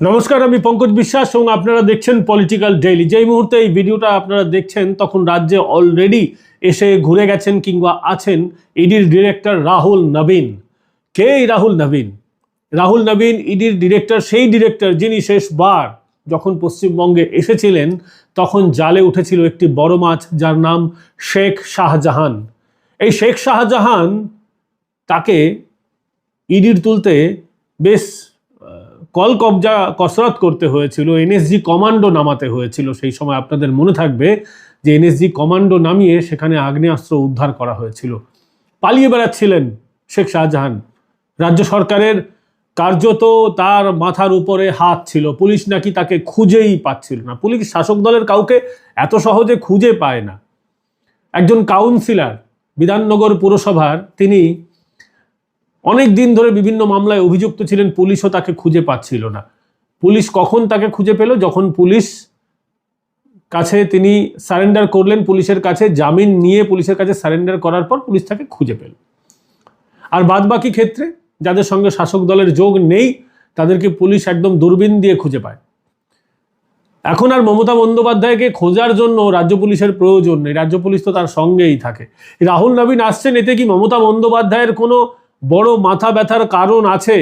নমস্কার, আমি পঙ্কজ বিশ্বাস এবং আপনারা দেখছেন পলিটিক্যাল ডেইলি যেই মুহূর্তে এই ভিডিওটা আপনারা দেখছেন, তখন রাজ্যে অলরেডি এসে ঘুরে গেছেন কিংবা আছেন ইডির ডিরেক্টর রাহুল নবীন। কে রাহুল নবীন? রাহুল নবীন, ইডির ডিরেক্টর সেই ডিরেক্টর যিনি শেষবার যখন পশ্চিমবঙ্গে এসেছিলেন, তখন জালে উঠেছিল একটি বড় মাছ যার নাম শেখ শাহজাহান। এই শেখ শাহজাহান তাকে ইডির তুলতে বেশ কল কবজা কসরত করতে হয়েছিল, এনএসজি কমান্ডো নামাতে হয়েছিল, সেই সময় আপনাদের মনে থাকবে যে এনএসজি কমান্ডো নামিয়ে সেখানে আগ্নেয়াস্ত্র উদ্ধার করা হয়েছিল। পালিয়ে বেড়াচ্ছিলেন শেখ শাহজাহান। রাজ্য সরকারের কার্যত তার মাথার উপরে হাত ছিল, পুলিশ নাকি তাকে খুঁজেই পাচ্ছিল না। পুলিশ শাসক দলের কাউকে এত সহজে খুঁজে পায় না। একজন কাউন্সিলর, বিধাননগর পুরসভার, তিনি অনেক দিন ধরে বিভিন্ন মামলায় অভিযুক্ত ছিলেন, পুলিশও তাকে খুঁজে পাচ্ছিল না। পুলিশ কখন তাকে খুঁজে পেল? যখন পুলিশ কাছে তিনি সারেন্ডার করলেন, পুলিশের কাছে জামিন নিয়ে পুলিশের কাছে সারেন্ডার করার পর পুলিশ তাকে খুঁজে পেল। আর বাদবাকি ক্ষেত্রে, যাদের সঙ্গে শাসক দলের যোগ নেই, তাদেরকে পুলিশ একদম দূরবীন দিয়ে খুঁজে পায়। এখন আর মমতা বন্দ্যোপাধ্যায়কে খোঁজার জন্য রাজ্য পুলিশের প্রয়োজন নেই। রাজ্য পুলিশ তো তার সঙ্গেই থাকে। রাহুল, নবীন আসছেন, এতে কি মমতা বন্দ্যোপাধ্যায়ের কোনো বড় মাথা ব্যথার কারণ আছে।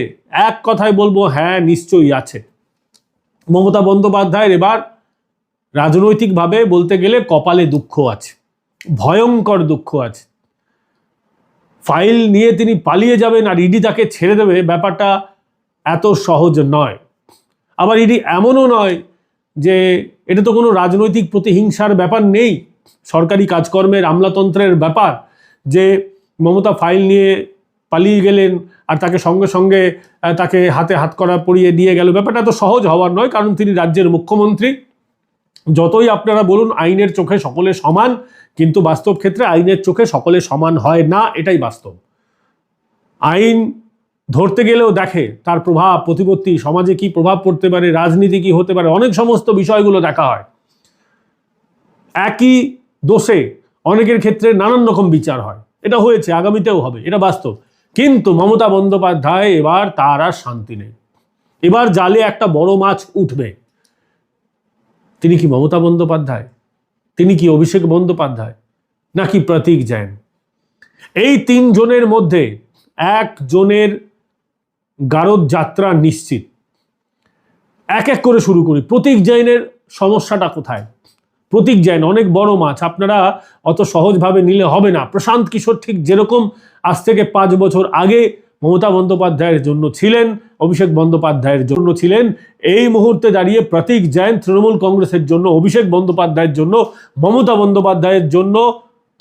এক কথায় বলব হ্যাঁ নিশ্চয়ই আছে। মমতা বন্দ্যোপাধ্যায়ের এবার রাজনৈতিকভাবে বলতে গেলে কপালে দুঃখ আছে, ভয়ঙ্কর দুঃখ আছে। ফাইল নিয়ে তিনি পালিয়ে যাবেন আর ইডি তাকে ছেড়ে দেবে, ব্যাপারটা এত সহজ নয়। আবার ইডি এমনও নয় যে এটা তো কোনো রাজনৈতিক প্রতিহিংসার ব্যাপার নেই। সরকারি কাজকর্মের আমলাতন্ত্রের ব্যাপার যে মমতা ফাইল নিয়ে পালিয়ে গেলেন আর তাকে সঙ্গে সঙ্গে তাকে হাতে হাত করা পরিয়ে দিয়ে গেল। ব্যাপারটা তো সহজ হওয়ার নয়, কারণ তিনি রাজ্যের মুখ্যমন্ত্রী। যতই আপনারা বলুন, আইনের চোখে সকলে সমান, কিন্তু বাস্তব ক্ষেত্রে আইনের চোখে সকলে সমান হয় না, এটাই বাস্তব। আইন ধরতে গেলেও দেখে, তার প্রভাব, প্রতিপত্তি, সমাজে কি প্রভাব পড়তে পারে, রাজনীতি কি হতে পারে, অনেক সমস্ত বিষয়গুলো দেখা হয়। একই দোষে অনেকের ক্ষেত্রে নানান রকম বিচার হয়। এটা হয়েছে, আগামীতেও হবে, এটা বাস্তব। কিন্তু মমতা বন্দ্যোপাধ্যায় এবার তার আর শান্তি নেই। এবার জালে একটা বড় মাছ উঠবে। তিনি কি মমতা বন্দ্যোপাধ্যায়? তিনি কি অভিষেক বন্দ্যোপাধ্যায়? নাকি প্রতীক জৈন? এই তিনজনের মধ্যে একজনের গারদ যাত্রা নিশ্চিত। এক এক করে শুরু করি। প্রতীক জৈনের সমস্যাটা কোথায়? প্রতীক জৈন অনেক বড় মাছ, আপনারা অত সহজভাবে নিলে হবে না। প্রশান্ত কিশোর ঠিক যেরকম আজ থেকে পাঁচ বছর আগে মমতা বন্দ্যোপাধ্যায়ের জন্য ছিলেন, অভিষেক বন্দ্যোপাধ্যায়ের জন্য ছিলেন, এই মুহূর্তে দাঁড়িয়ে প্রতীক জৈন, তৃণমূল কংগ্রেসের জন্য, অভিষেক বন্দ্যোপাধ্যায়ের জন্য, মমতা বন্দ্যোপাধ্যায়ের জন্য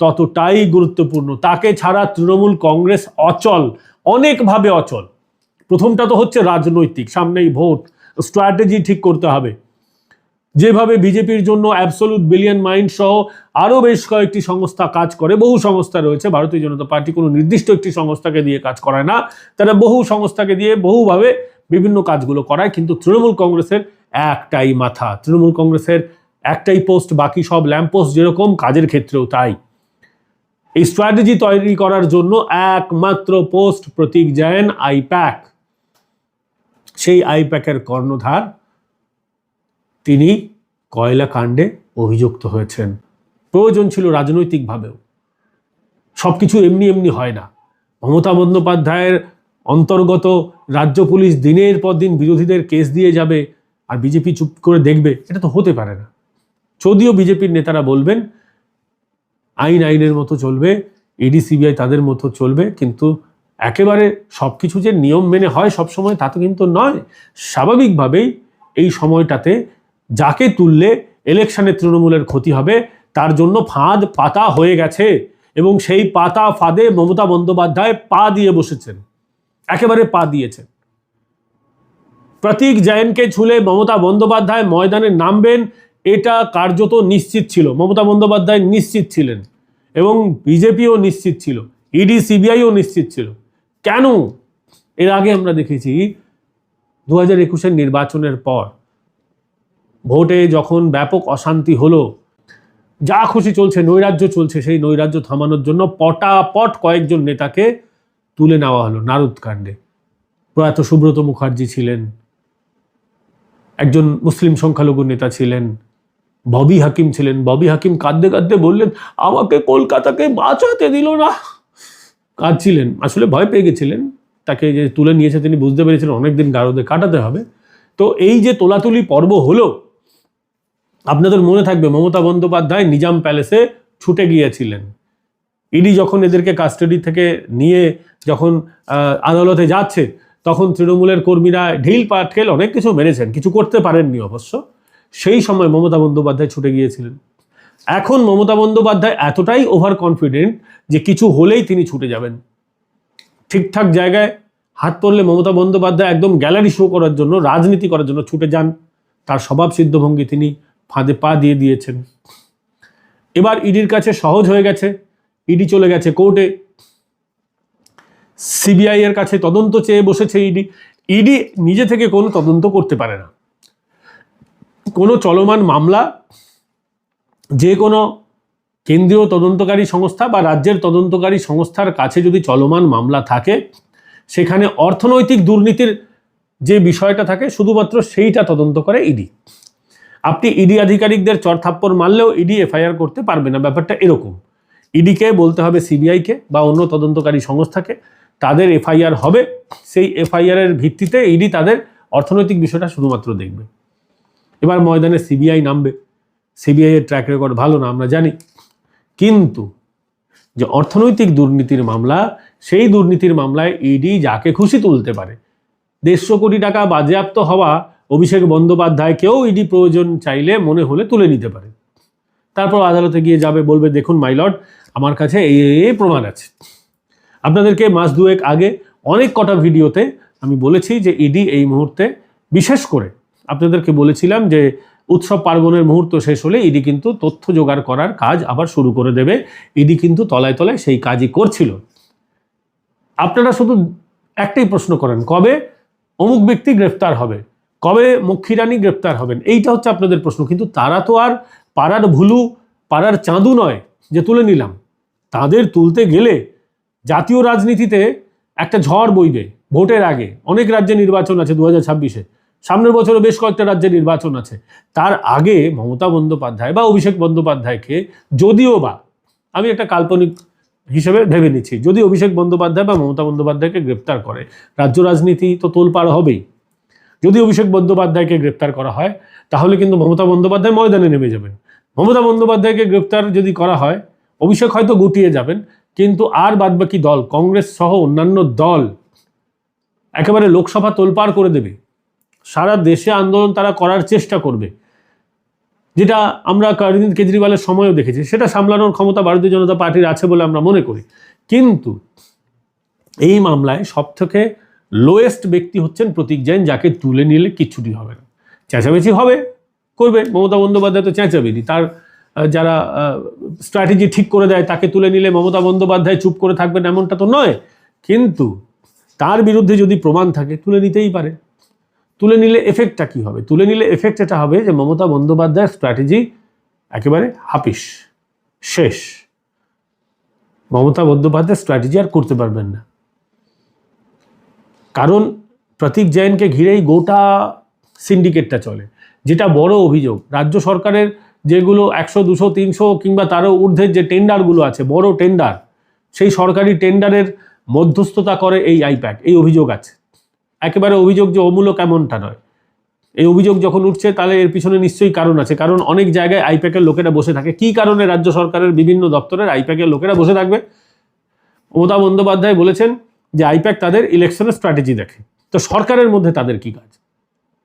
ততটাই গুরুত্বপূর্ণ। তাকে ছাড়া তৃণমূল কংগ্রেস অচল, অনেকভাবে অচল। প্রথমটা তো হচ্ছে রাজনৈতিক, সামনেই ভোট। স্ট্র্যাটেজি ঠিক করতে হবে। যেভাবে বিজেপির জন্য অ্যাবসলুট বিলিয়ন মাইন্ড সহ আরও বেশ কয়েকটি সংস্থা কাজ করে, বহু সংস্থা রয়েছে, ভারতীয় জনতা পার্টি কোনো নির্দিষ্ট একটি সংস্থাকে দিয়ে কাজ করায় না, তারা বহু সংস্থাকে দিয়ে বহুভাবে বিভিন্ন কাজগুলো করায়, কিন্তু তৃণমূল কংগ্রেসের একটাই মাথা, তৃণমূল কংগ্রেসের একটাই পোস্ট বাকি সব ল্যাম্প পোস্ট যেরকম, কাজের ক্ষেত্রেও তাই। এই স্ট্র্যাটেজি তৈরি করার জন্য একমাত্র পোস্ট প্রতীক জৈন আইপ্যাক। সেই আইপ্যাকের কর্ণধার তিনি কয়লা কাণ্ডে অভিযুক্ত হয়েছেন। প্রয়োজন ছিল রাজনৈতিকভাবেও। সব কিছু এমনি এমনি হয় না। মমতা বন্দ্যোপাধ্যায়ের অন্তর্গত রাজ্য পুলিশ দিনের পর দিন বিরোধীদের কেস দিয়ে যাবে আর বিজেপি চুপ করে দেখবে, এটা তো হতে পারে না। যদিও বিজেপির নেতারা বলবেন, আইন আইনের মতো চলবে ইডি সিবিআই তাদের মতো চলবে, কিন্তু একেবারে সব কিছু যে নিয়ম মেনে হয় সব সময় তা তো কিন্তু নয়। স্বাভাবিকভাবেই এই সময়টাতে যাকে তুললে ইলেকশনে তৃণমূলের ক্ষতি হবে, তার জন্য ফাঁদ পাতা হয়ে গেছে এবং সেই পাতা ফাঁদে মমতা বন্দ্যোপাধ্যায় পা দিয়ে বসেছেন। একেবারে পা দিয়েছেন। প্রতীক জৈনকে ছুলে মমতা বন্দ্যোপাধ্যায় ময়দানে নামবেন, এটা কার্যত নিশ্চিত ছিল। মমতা বন্দ্যোপাধ্যায় নিশ্চিত ছিলেন এবং বিজেপিও নিশ্চিত ছিল, ইডি, সিবিআইও নিশ্চিত ছিল। কেন? এর আগে আমরা দেখেছি, দু হাজার একুশের নির্বাচনের পর ভোটে যখন ব্যাপক অশান্তি হলো, যা খুশি চলছে, নৈরাজ্য চলছে, সেই নৈরাজ্য থামানোর জন্য পটাপট কয়েকজন নেতাকে তুলে নেওয়া হলো নারদ কাণ্ডে। প্রয়াত সুব্রত মুখার্জি ছিলেন, একজন মুসলিম সংখ্যালঘু নেতা ছিলেন, ববি হাকিম ছিলেন। ববি হাকিম কাঁদতে কাঁদতে বললেন, আমাকে কলকাতাকে বাঁচাতে দিল না। কাঁদছিলেন, আসলে ভয় পেয়ে গেছিলেন। তাকে যে তুলে নিয়েছে তিনি বুঝতে পেরেছিলেন, অনেকদিন গারদে কাটাতে হবে। তো এই যে তোলাতুলি পর্ব হলো আপনাদের মনে থাকবে, মমতা বন্দ্যোপাধ্যায় নিজাম প্যালেসে ছুটে গিয়েছিলেন। ইডি যখন এদেরকে কাস্টাডি থেকে নিয়ে যখন আদালতে যাচ্ছে, তখন তৃণমূলের কর্মীরা ঢিল পাটকেল অনেক কিছু মেরেছেন, কিছু করতে পারেননি অবশ্য। সেই সময় মমতা বন্দ্যোপাধ্যায় ছুটে গিয়েছিলেন। এখন মমতা বন্দ্যোপাধ্যায় এতটাই ওভার কনফিডেন্ট যে কিছু হলেই তিনি ছুটে যাবেন। ঠিকঠাক জায়গায় হাত পড়লে মমতা বন্দ্যোপাধ্যায় একদম গ্যালারি শো করার জন্য, রাজনীতি করার জন্য ছুটে যান। তার স্বভাব সিদ্ধভঙ্গি তিনি ফাঁদে পা দিয়ে দিয়েছেন। এবার ইডির কাছে সহজ হয়ে গেছে। ইডি চলে গেছে কোর্টে। সিবিআই এর কাছে তদন্ত চেয়ে বসেছে ইডি। ইডি নিজে থেকে কোনো তদন্ত করতে পারে না। কোনো চলমান মামলা, যে কোনো কেন্দ্রীয় তদন্তকারী সংস্থা বা রাজ্যের তদন্তকারী সংস্থার কাছে যদি চলমান মামলা থাকে, সেখানে অর্থনৈতিক দুর্নীতির যে বিষয়টা থাকে, শুধুমাত্র সেইটা তদন্ত করে ইডি। আপনি ইডি আধিকারিকদের চরথাপ্পড় মারলেও ইডি এফআইআর করতে পারবে না, ব্যাপারটা এরকম। ইডিকে বলতে হবে সিবিআইকে বা অন্য তদন্তকারী সংস্থাকে, তাদের এফআইআর হবে, সেই এফআইআর এর ভিত্তিতে ইডি তাদের অর্থনৈতিক বিষয়টা শুধুমাত্র দেখবে। এবার ময়দানে সিবিআই নামবে, সিবিআই এর ট্র্যাক রেকর্ড ভালো না, আমরা জানি। কিন্তু যে অর্থনৈতিক দুর্নীতির মামলা, সেই দুর্নীতির মামলায় ইডি যাকে খুশি তুলতে পারে, দেড়শো কোটি টাকা বাজেয়াপ্ত হওয়া অভিষেক বন্দ্যোপাধ্যায়কেও ইডি প্রয়োজন চাইলে মনে হলে তুলে নিতে পারে। তারপর আদালতে গিয়ে যাবে, বলবে, দেখুন মাইলট আমার কাছে এই এই প্রমাণ আছে। আপনাদেরকে মাস দুয়েক আগে অনেক কটা ভিডিওতে আমি বলেছি যে ইডি এই মুহূর্তে, বিশেষ করে আপনাদেরকে বলেছিলাম যে উৎসব পার্বণের মুহূর্ত শেষ হলে ইডি কিন্তু তথ্য জোগাড় করার কাজ আবার শুরু করে দেবে। ইডি কিন্তু তলায় তলায় সেই কাজই করছিল। আপনারা শুধু একটাই প্রশ্ন করেন, কবে? অমুক ব্যক্তি গ্রেফতার হবে। কবে মক্ষীরানী গ্রেপ্তার হবেন? এইটা হচ্ছে আপনাদের প্রশ্ন। কিন্তু তারা তো আর পাড়ার ভুলু, পাড়ার চাঁদু নয় যে তুলে নিলাম। তাদের তুলতে গেলে জাতীয় রাজনীতিতে একটা ঝড় বইবে ভোটের আগে। অনেক রাজ্যে নির্বাচন আছে দু হাজার ছাব্বিশে। সামনের বছরও বেশ কয়েকটা রাজ্যে নির্বাচন আছে। তার আগে মমতা বন্দ্যোপাধ্যায় বা অভিষেক বন্দ্যোপাধ্যায়কে যদিও বা, আমি একটা কাল্পনিক হিসেবে ভেবে নিচ্ছি, যদি অভিষেক বন্দ্যোপাধ্যায় বা মমতা বন্দ্যোপাধ্যায়কে গ্রেপ্তার করে, রাজ্য রাজনীতি তো তোলপাড় হবেই। যদি অভিষেক বন্দ্যোপাধ্যায়কে গ্রেপ্তার করা হয়, তাহলে কিন্তু মমতা বন্দ্যোপাধ্যায় ময়দানে নেমে যাবেন। মমতা বন্দ্যোপাধ্যায়কে গ্রেপ্তার যদি করা হয়, অভিষেক হয়তো গুটিয়ে যাবেন, কিন্তু আর বাদবাকি দল, কংগ্রেস সহ অন্যান্য দল, একেবারে লোকসভা তোলপাড় করে দেবে। সারা দেশে আন্দোলন তারা করার চেষ্টা করবে। যেটা আমরা অরবিন্দ কেজরিওয়ালের সময়ও দেখেছি, সেটা সামলানোর ক্ষমতা ভারতীয় জনতা পার্টির আছে বলে আমরা মনে করি। কিন্তু এই মামলায় সবথেকে লোয়েস্ট ব্যক্তি হচ্ছেন প্রতীক জৈন, যাকে তুলে নিলে কিচ্ছুটি হবে না। চেঁচামেচি হবে, করবে। মমতা বন্দ্যোপাধ্যায় তো চেঁচাবেনি। তার যারা স্ট্র্যাটেজি ঠিক করে দেয়, তাকে তুলে নিলে মমতা বন্দ্যোপাধ্যায় চুপ করে থাকবেন এমনটা তো নয়। কিন্তু তার বিরুদ্ধে যদি প্রমাণ থাকে, তুলে নিতেই পারে। তুলে নিলে এফেক্টটা কি হবে? তুলে নিলে এফেক্ট এটা হবে যে মমতা বন্দ্যোপাধ্যায়ের স্ট্র্যাটেজি একেবারে হাপিস, শেষ। মমতা বন্দ্যোপাধ্যায় স্ট্র্যাটেজি আর করতে পারবেন না। কারণ প্রতীক জৈনকে ঘিরেই গোটা সিন্ডিকেটটা চলে, যেটা বড় অভিযোগ। রাজ্য সরকারের যেগুলো একশো, দুশো, তিনশো কিংবা তারও ঊর্ধ্বের যে টেন্ডারগুলো আছে, বড় টেন্ডার, সেই সরকারি টেন্ডারের মধ্যস্থতা করে এই আইপ্যাক এই অভিযোগ আছে। একেবারে অভিযোগ যে অমূলক এমনটা নয়। এই অভিযোগ যখন উঠছে, তাহলে এর পিছনে নিশ্চয়ই কারণ আছে। কারণ অনেক জায়গায় আইপ্যাকের লোকেরা বসে থাকে। কী কারণে রাজ্য সরকারের বিভিন্ন দপ্তরের আইপ্যাকের লোকেরা বসে থাকবে? মমতা বন্দ্যোপাধ্যায় বলেছেন যে আইপ্যাক তাদের ইলেকশনের স্ট্র্যাটেজি দেখে। তো সরকারের মধ্যে তাদের কি কাজ?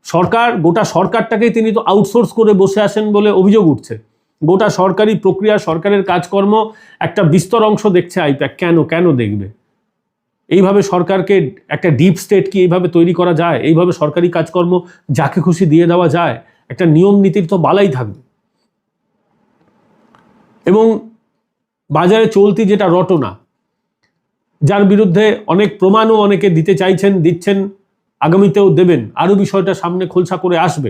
সরকার, গোটা সরকারটাকেই তিনি তো আউটসোর্স করে বসে আসেন বলে অভিযোগ উঠছে। গোটা সরকারি প্রক্রিয়া, সরকারের কাজকর্ম, একটা বিস্তর অংশ দেখছে আইপ্যাক। কেন কেন দেখবে? এইভাবে সরকারকে একটা ডিপ স্টেট কি এইভাবে তৈরি করা যায়? এইভাবে সরকারি কাজকর্ম যাকে খুশি দিয়ে দেওয়া যায়? একটা নিয়ম নীতির তো বালাই থাকবে। এবং বাজারে চলতি যেটা রটনা যার বিরুদ্ধে অনেক প্রমাণও অনেকে দিতে চাইছেন, দিচ্ছেন, আগামীতেও দেবেন। আরও বিষয়টা সামনে খোলসা করে আসবে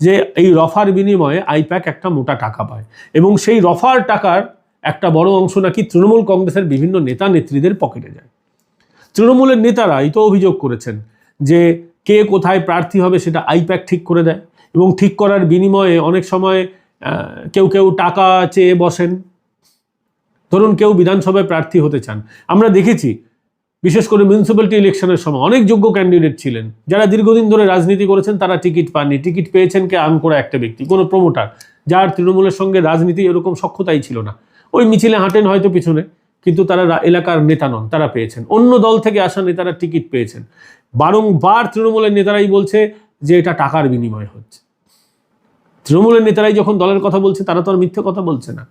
যে এই রফার বিনিময়ে আইপ্যাক একটা মোটা টাকা পায় এবং সেই রফার টাকার একটা বড় অংশ নাকি তৃণমূল কংগ্রেসের বিভিন্ন নেতা নেত্রীদের পকেটে যায়। তৃণমূলের নেতারা এই তো অভিযোগ করেছেন যে কে কোথায় প্রার্থী হবে সেটা আইপ্যাক ঠিক করে দেয় এবং ঠিক করার বিনিময়ে অনেক সময় কেউ কেউ টাকা চেয়ে বসেন। ধরুন কেউ বিধানসভায় প্রার্থী হতে চান। আমরা দেখেছি, বিশেষ করে মিউনিসিপ্যালিটি ইলেকশনের সময় অনেক যোগ্য ক্যান্ডিডেট ছিলেন। যারা দীর্ঘদিন ধরে রাজনীতি করেছেন, তারা টিকিট পাননি। টিকিট পেয়েছেন কে? আম করা একটা ব্যক্তি, কোনো প্রমোটার যার তৃণমূলের সঙ্গে রাজনীতি এরকম সক্ষতাই ছিল না। ওই মিছিলে হাঁটেন হয়তো পিছনে, কিন্তু তারা এলাকার নেতা নন, তারা পেয়েছেন। অন্য দল থেকে আসা নেতারা টিকিট পেয়েছেন। বারংবার তৃণমূলের নেতারাই বলছে যে এটা টাকার বিনিময় হচ্ছে। তৃণমূলের নেতারাই যখন দলের কথা বলছে, তারা তো আর মিথ্যে কথা বলছে না।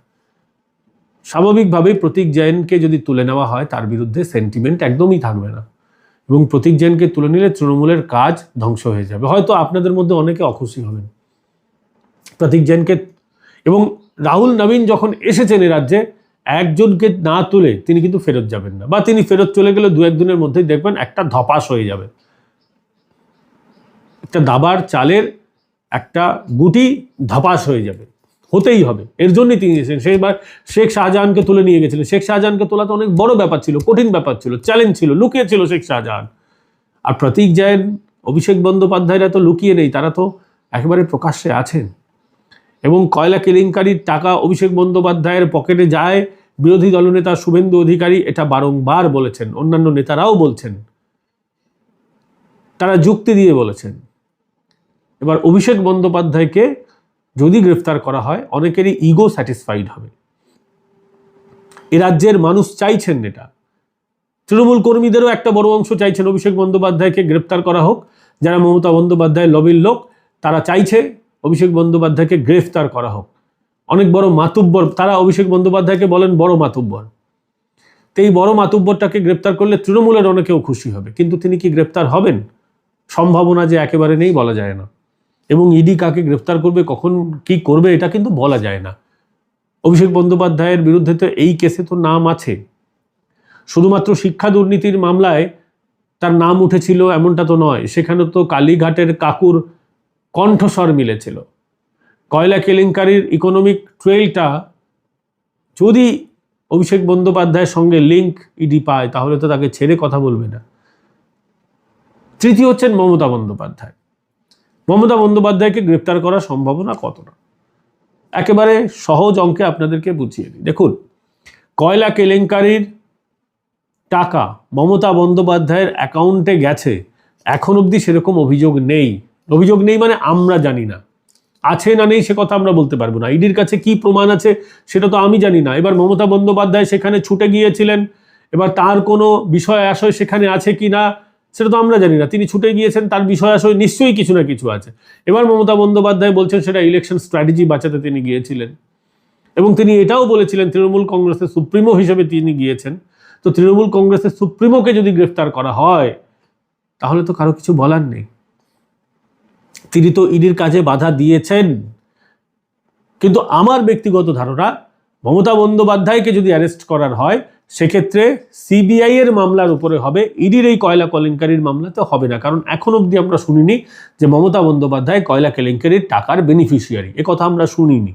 স্বাভাবিকভাবেই প্রতীক জৈনকে যদি তুলে নেওয়া হয়, তার বিরুদ্ধে সেন্টিমেন্ট একদমই থাকবে না। এবং প্রতীক জৈনকে তুলে নিলে তৃণমূলের কাজ ধ্বংস হয়ে যাবে। হয়তো আপনাদের মধ্যে অনেকে অখুশি হবেন। প্রতীক জৈনকে এবং রাহুল নবীন যখন এসেছেন এ রাজ্যে, একজনকে না তুলে তিনি কিন্তু ফেরত যাবেন না। বা তিনি ফেরত চলে গেলে দু একদিনের মধ্যেই দেখবেন একটা ধপাস হয়ে যাবে। একটা দাবার চালের একটা গুটি ধপাস হয়ে যাবে। হতেই হবে। এর জন্যই তিনি এসেছেন। সেইবার শেখ শাহজাহানকে তুলে নিয়ে গেছিলেন। শেখ শাহজাহানকে তোলা তো অনেক বড় ব্যাপার ছিল, কঠিন ব্যাপার ছিল চ্যালেঞ্জ ছিল লুকিয়ে ছিল শেখ শাহজাহান। আর প্রতীক জৈন অভিষেক বন্দ্যোপাধ্যায়রা তো লুকিয়ে নেই, তারা তো একেবারে প্রকাশ্যে আছেন। এবং কয়লা কেলেঙ্কারির টাকা অভিষেক বন্দ্যোপাধ্যায়ের পকেটে যায়, বিরোধী দলনেতা শুভেন্দু অধিকারী এটা বারংবার বলেছেন, অন্যান্য নেতারাও বলছেন। তারা যুক্তি দিয়ে বলেছেন। এবার অভিষেক বন্দ্যোপাধ্যায়কে যদি গ্রেফতার করা হয়, অনেকেরই ইগো স্যাটিসফাইড হবে। এ রাজ্যের মানুষ চাইছেন এটা। তৃণমূল কর্মীদেরও একটা বড় অংশ চাইছেন অভিষেক বন্দ্যোপাধ্যায়কে গ্রেপ্তার করা হোক। যারা মমতা বন্দ্যোপাধ্যায় লবির লোক, তারা চাইছে অভিষেক বন্দ্যোপাধ্যায়কে গ্রেফতার করা হোক। অনেক বড় মাতুব্বর, তারা অভিষেক বন্দ্যোপাধ্যায়কে বলেন বড় মাতুব্বর। তো এই বড় মাতুব্বরটাকে গ্রেপ্তার করলে তৃণমূলের অনেকেও খুশি হবে। কিন্তু তিনি কি গ্রেপ্তার হবেন? সম্ভাবনা যে একেবারে নেই বলা যায় না। এবং ইডি কাকে গ্রেফতার করবে, কখন কি করবে, এটা কিন্তু বলা যায় না। অভিষেক বন্দ্যোপাধ্যায়ের বিরুদ্ধে তো এই কেসে তো নাম আছে। শুধুমাত্র শিক্ষা দুর্নীতির মামলায় তার নাম উঠেছিল এমনটা তো নয়, সেখানে তো কালীঘাটের কাকুর কণ্ঠস্বর মিলেছিল। কয়লা কেলেঙ্কারির ইকোনমিক ট্রেলটা যদি অভিষেক বন্দ্যোপাধ্যায়ের সঙ্গে লিঙ্ক ইডি পায়, তাহলে তো তাকে ছেড়ে কথা বলবে না। তৃতীয় হচ্ছেন মমতা বন্দ্যোপাধ্যায়। মমতা বন্দ্যোপাধ্যায়কে গ্রেপ্তার করার সম্ভাবনা কতটা? একেবারে সহজ অঙ্কে আপনাদেরকে বুঝিয়ে দিই। দেখুন, কয়লা কেলেঙ্কারির টাকা মমতা বন্দ্যোপাধ্যায়ের অ্যাকাউন্টে গেছে, এখন অবধি সেরকম অভিযোগ নেই। অভিযোগ নেই মানে আমরা জানি না। আছে না নেই সে কথা আমরা বলতে পারব না। ইডির কাছে কি প্রমাণ আছে সেটা তো আমি জানি না। এবার মমতা বন্দ্যোপাধ্যায় সেখানে ছুটে গিয়েছিলেন, এবার তার কোনো বিষয় আশয় সেখানে আছে কি না সেটা তো আমরা জানি না। তিনি ছুটে গিয়েছেন, তার বিষয় আশয় নিশ্চয়ই কিছু না কিছু আছে। এবার মমতা বন্দ্যোপাধ্যায় বলছেন সেটা ইলেকশন স্ট্র্যাটেজি বাঁচাতে তিনি গিয়েছিলেন। এবং তিনি এটাও বলেছিলেন, তৃণমূল কংগ্রেসের সুপ্রিমো হিসেবে তিনি গিয়েছেন। তো তৃণমূল কংগ্রেসের সুপ্রিমোকে যদি গ্রেফতার করা হয়, তাহলে তো কারও কিছু বলার নেই। তিনি তো ইডির কাজে বাধা দিয়েছেন। কিন্তু আমার ব্যক্তিগত ধারণা, মমতা বন্দ্যোপাধ্যায়কে যদি অ্যারেস্ট করার হয় সেক্ষেত্রে সিবিআই এর মামলার উপরে হবে ইডির এই কয়লা কেলেঙ্কারির মামলাতে হবে না, কারণ এখন অবধি আমরা শুনিনি যে মমতা বন্দ্যোপাধ্যায় কয়লা কেলেঙ্কারির টাকার বেনিফিশিয়ারি কথা আমরা শুনিনি।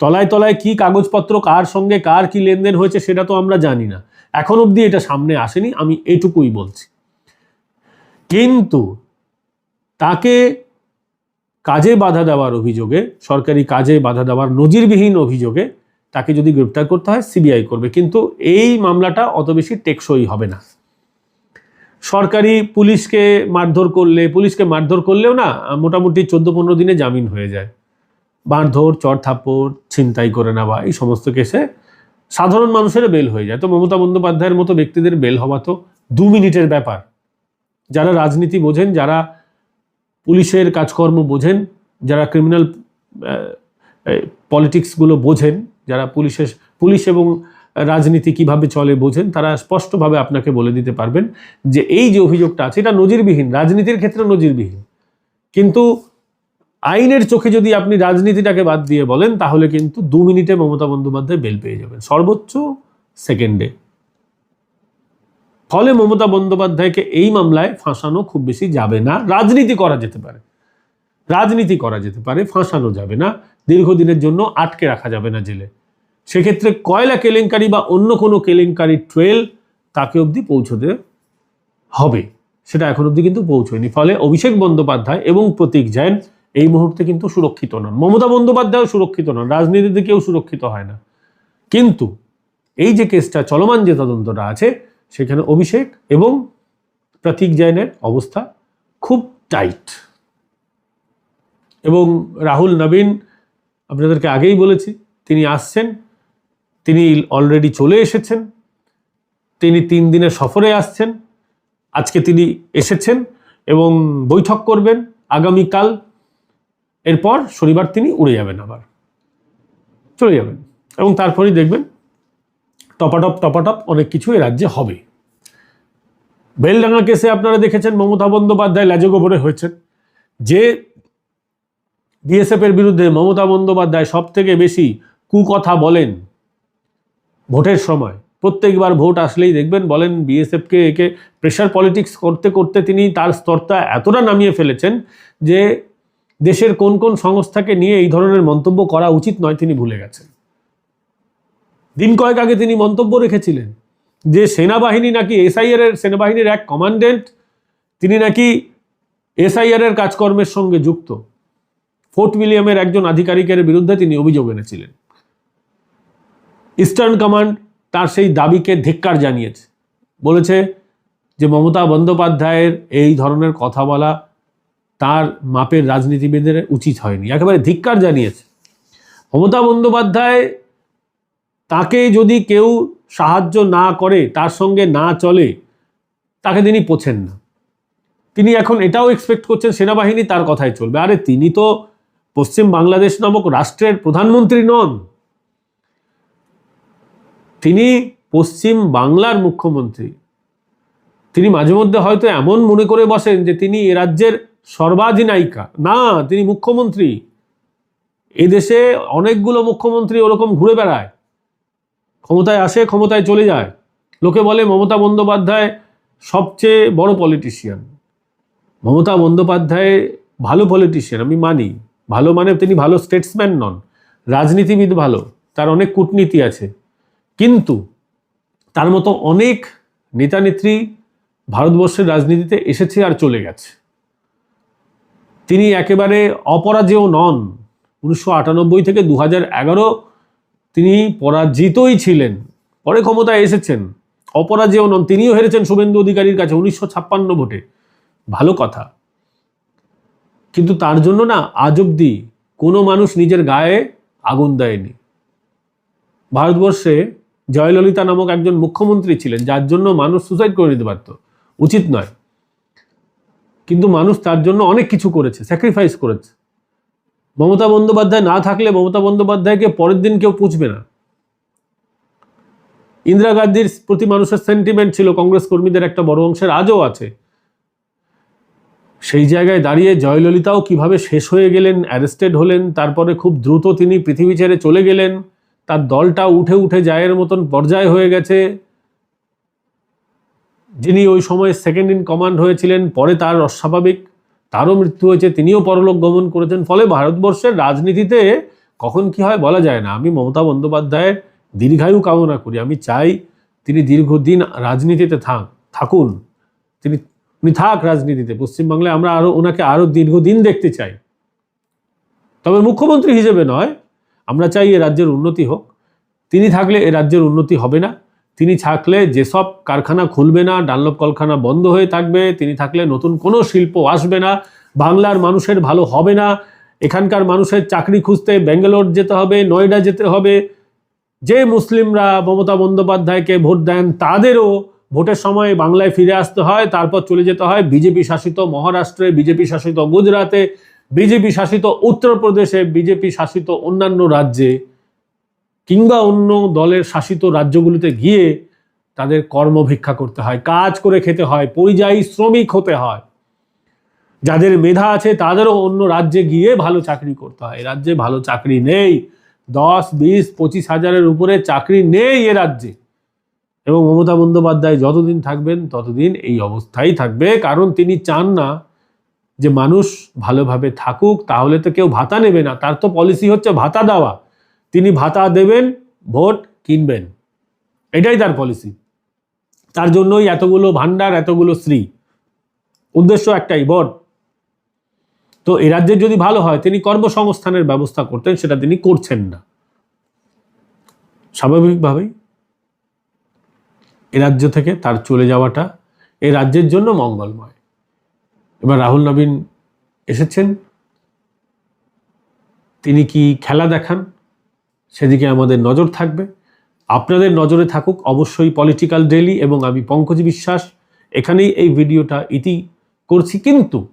তলায় তলায় কি কাগজপত্র, কার সঙ্গে কার কি লেনদেন হয়েছে সেটা তো আমরা জানি না। এখন অবধি এটা সামনে আসেনি, আমি এটুকুই বলছি। কিন্তু তাকে কাজে বাধা দেওয়ার অভিযোগে, সরকারি কাজে বাধা দেওয়ার নজিরবিহীন অভিযোগে তাকে যদি গ্রেপ্তার করতে হয়, সিবিআই করবে। কিন্তু এই মামলাটা অত বেশি টেকসই হবে না। সরকারি পুলিশকে মারধর করলে, পুলিশকে মারধর করলেও না, মোটামুটি চোদ্দ পনেরো দিনে জামিন হয়ে যায়। মারধর চর থাপ্পড় ছিনতাই করে নেওয়া, এই সমস্ত কেসে সাধারণ মানুষের বেল হয়ে যায়। তো মমতা বন্দ্যোপাধ্যায়ের মতো ব্যক্তিদের বেল হওয়া তো দু মিনিটের ব্যাপার। যারা রাজনীতি বোঝেন, যারা পুলিশের কাজকর্ম বোঝেন, যারা ক্রিমিনাল পলিটিক্সগুলো বোঝেন যারা পুলিশের, পুলিশ এবং রাজনীতি কীভাবে চলে বোঝেন, তারা স্পষ্টভাবে আপনাকে বলে দিতে পারবেন যে এই যে অভিযোগটা আছে, এটা নজিরবিহীন, রাজনীতির ক্ষেত্রে নজিরবিহীন। কিন্তু আইনের চোখে যদি আপনি রাজনীতিটাকে বাদ দিয়ে বলেন, তাহলে কিন্তু দু মিনিটে মমতা বন্দ্যোপাধ্যায় বেল পেয়ে যাবেন, সর্বোচ্চ সেকেন্ডে। ফলে মমতা বন্দ্যোপাধ্যায়কে এই মামলায় ফাঁসানো খুব বেশি যাবে না। রাজনীতি করা যেতে পারে। রাজনীতি করা যেতে পারে, ফাঁসানো যাবে না। দীর্ঘদিনের জন্য আটকে রাখা যাবে না জেলে। সেক্ষেত্রে কয়লা কেলেঙ্কারি বা অন্য কোনো কেলেঙ্কারি ট্রেল তাকে অবধি পৌঁছতে হবে। সেটা এখন অবধি কিন্তু পৌঁছয়নি। ফলে অভিষেক বন্দ্যোপাধ্যায় এবং প্রতীক জৈন এই মুহূর্তে কিন্তু সুরক্ষিত নন। মমতা বন্দ্যোপাধ্যায়ও সুরক্ষিত নন। রাজনীতিতে কেউ সুরক্ষিত হয় না। কিন্তু এই যে কেসটা, চলমান যে তদন্তটা আছে, সেখানে অভিষেক এবং প্রতীক জৈনের অবস্থা খুব টাইট। এবং রাহুল নবীন, আপনাদেরকে আগেই বলেছি, তিনি আসছেন। তিনি অলরেডি চলে এসেছেন। তিনি তিন দিনের সফরে আসছেন। আজকে তিনি এসেছেন এবং বৈঠক করবেন আগামীকাল। এরপর শনিবার তিনি উড়ে যাবেন আবার। চলে যাবেন এবং তারপরেই দেখবেন টপাটপ টপাটপ অনেক কিছু এ রাজ্যে হবে। বেলডাঙ্গা কেসে আপনারা দেখেছেন মমতা বন্দ্যোপাধ্যায় লাজগোবরে হয়েছেন। যে বিএসএফ এর বিরুদ্ধে মমতা বন্দ্যোপাধ্যায় সব থেকে বেশি কুকথা বলেন ভোটের সময়। প্রত্যেকবার ভোট আসলেই দেখবেন বলেন বিএসএফকে একে প্রেশার পলিটিক্স করতে করতে তিনি তার স্তরটা এতটা নামিয়ে ফেলেছেন যে দেশের কোন কোন সংস্থাকে নিয়ে এই ধরনের মন্তব্য করা উচিত নয় তিনি ভুলে গেছেন। দিন কয়েক আগে তিনি মন্তব্য রেখেছিলেন যে সেনাবাহিনী নাকি এসআইআর এর সেনাবাহিনীর এক কমান্ডেন্ট তিনি নাকি এসআইআর এর কাজকর্মের সঙ্গে যুক্ত। ফোর্ট উইলিয়ামের একজন আধিকারিকের বিরুদ্ধে তিনি অভিযোগ এনেছিলেন। ইস্টার্ন কমান্ড তার সেই দাবিকে ধিক্কার জানিয়েছে। বলেছে যে মমতা বন্দ্যোপাধ্যায়ের এই ধরনের কথা বলা তার মাপের রাজনীতিবিদের উচিত হয়নি। একেবারে ধিক্কার জানিয়েছে। মমতা বন্দ্যোপাধ্যায় তাকে যদি কেউ সাহায্য না করে, তার সঙ্গে না চলে, তাকে তিনি পোছেন না। তিনি এখন এটাও এক্সপেক্ট করছেন সেনাবাহিনী তার কথাই চলবে। আরে তিনি তো পশ্চিম বাংলাদেশ নামক রাষ্ট্রের প্রধানমন্ত্রী নন। তিনি পশ্চিম বাংলার মুখ্যমন্ত্রী। তিনি মাঝে মধ্যে হয়তো এমন মনে করে বসেন যে তিনি এ রাজ্যের সর্বাধিনায়িকা। না, তিনি মুখ্যমন্ত্রী। এদেশে অনেকগুলো মুখ্যমন্ত্রী ওরকম ঘুরে বেড়ায়। ক্ষমতায় আসে, ক্ষমতায় চলে যায়। লোকে বলে মমতা বন্দ্যোপাধ্যায় সবচেয়ে বড় পলিটিশিয়ান মমতা বন্দ্যোপাধ্যায় ভালো পলিটিশিয়ান আমি মানি। ভালো মানে তিনি ভালো স্টেটসম্যান নন। রাজনীতিবিদ ভালো। তার অনেক কূটনীতি আছে। কিন্তু তার মতো অনেক নেতা নেত্রী ভারতবর্ষের রাজনীতিতে এসেছে আর চলে গেছে। তিনি একেবারে অপরাজেয় নন। উনিশশো আটানব্বই থেকে দু তিনি পরাজিতই ছিলেন। পরে ক্ষমতায় এসেছেন। অপরাজেয় নন। তিনিও হেরেছেন শুভেন্দু অধিকারীর কাছে উনিশশো ছাপ্পান্ন ভোটে। ভালো কথা। কিন্তু তার জন্য না আজ অব্দি কোনো মানুষ নিজের গায়ে আগুন দেয়নি। ভারতবর্ষে জয়ললিতা নামক একজন মুখ্যমন্ত্রী ছিলেন, যার জন্য মানুষ সুসাইড করে নিতে পারত। উচিত নয়। কিন্তু মানুষ তার জন্য অনেক কিছু করেছে স্যাক্রিফাইস করেছে। মমতা বন্দ্যোপাধ্যায় না থাকলে মমতা বন্দ্যোপাধ্যায়কে পরের দিন কেউ পুছবে না। ইন্দিরা গান্ধীর প্রতি মানুষের সেন্টিমেন্ট ছিল, কংগ্রেস কর্মীদের একটা বড় অংশের আজও আছে। সেই জায়গায় দাঁড়িয়ে জয়ললিতাও কীভাবে শেষ হয়ে গেলেন অ্যারেস্টেড হলেন, তারপরে খুব দ্রুত তিনি পৃথিবী ছেড়ে চলে গেলেন তার দলটা উঠে উঠে জায়ের মতন পর্যায় হয়ে গেছে। যিনি ওই সময় সেকেন্ড ইন কমান্ড হয়েছিলেন, পরে তার অস্বাভাবিক, তারও মৃত্যু হয়েছে, তিনিও পরলোক গমন করেছেন। ফলে ভারতবর্ষের রাজনীতিতে কখন কি হয় বলা যায় না। আমি মমতা বন্দ্যোপাধ্যায়ের দীর্ঘায়ু কামনা করি। আমি চাই তিনি দীর্ঘদিন রাজনীতিতে থাক, থাকুন। তিনি, উনি থাক রাজনীতিতে। পশ্চিমবাংলায় আমরা আরও ওনাকে আরও দীর্ঘদিন দেখতে চাই। তবে মুখ্যমন্ত্রী হিসেবে নয় আমরা চাই এ রাজ্যের উন্নতি হোক। তিনি থাকলে এ রাজ্যের উন্নতি হবে না। তিনি থাকলে যেসব কারখানা খুলবে না, ডানলপ কলখানা বন্ধ হয়ে থাকবে, তিনি থাকলে নতুন কোনো শিল্প আসবে না, বাংলার মানুষের ভালো হবে না, এখানকার মানুষের চাকরি খুঁজতে ব্যাঙ্গালোর যেতে হবে, নয়ডা যেতে হবে। যে মুসলিমরা মমতা বন্দ্যোপাধ্যায়কে ভোট দেন, তাদেরও ভোটের সময় বাংলায় ফিরে আসতে হয়, তারপর চলে যেতে হয় বিজেপি শাসিত মহারাষ্ট্রে, বিজেপি শাসিত গুজরাতে। বিজেপি শাসিত উত্তরপ্রদেশে বিজেপি শাসিত অন্যান্য রাজ্যে কিংবা অন্য দলের শাসিত রাজ্যগুলিতে গিয়ে তাদের কর্মভিক্ষা করতে হয়, কাজ করে খেতে হয়, পরিযায়ী শ্রমিক হতে হয়। যাদের মেধা আছে তাদেরও অন্য রাজ্যে গিয়ে ভালো চাকরি করতে হয়। রাজ্যে ভালো চাকরি নেই। দশ, বিশ, পঁচিশ হাজারের উপরে চাকরি নেই এ রাজ্যে। এবং মমতা বন্দ্যোপাধ্যায় যতদিন থাকবেন ততদিন এই অবস্থাই থাকবে। কারণ তিনি চান না যে মানুষ ভালোভাবে থাকুক, তাহলে তো কেউ ভাতা নেবে না। তার তো পলিসি হচ্ছে ভাতা দেওয়া। তিনি ভাতা দেবেন, ভোট কিনবেন। এটাই তার পলিসি তার জন্যই এতগুলো ভান্ডার এতগুলো শ্রী উদ্দেশ্য একটাই বট তো এ রাজ্যের যদি ভালো হয়, তিনি কর্মসংস্থানের ব্যবস্থা করতেন, সেটা তিনি করছেন না। স্বাভাবিকভাবেই এ রাজ্য থেকে তার চলে যাওয়াটা এ রাজ্যের জন্য মঙ্গলময়। এবার রাহুল নবীন এসেছেন। তিনি কি খেলা দেখান? সেদিকে আমাদের নজর থাকবে। আপনাদের নজরে থাকুক অবশ্যই পলিটিক্যাল ডেলি এবং আমি পঙ্কজ বিশ্বাস। এখানেই এই ভিডিওটা ইতি করছি। কিন্তু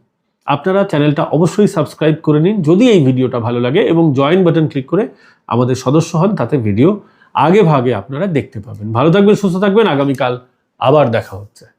আপনারা চ্যানেলটা অবশ্যই সাবস্ক্রাইব করে নিন যদি এই ভিডিওটা ভালো লাগে এবং জয়েন বাটন ক্লিক করে আমাদের সদস্য হন, তাতে ভিডিও আগে ভাগে আপনারা দেখতে পাবেন। ভালো থাকবেন, সুস্থ থাকবেন। আগামীকাল আবার দেখা হচ্ছে।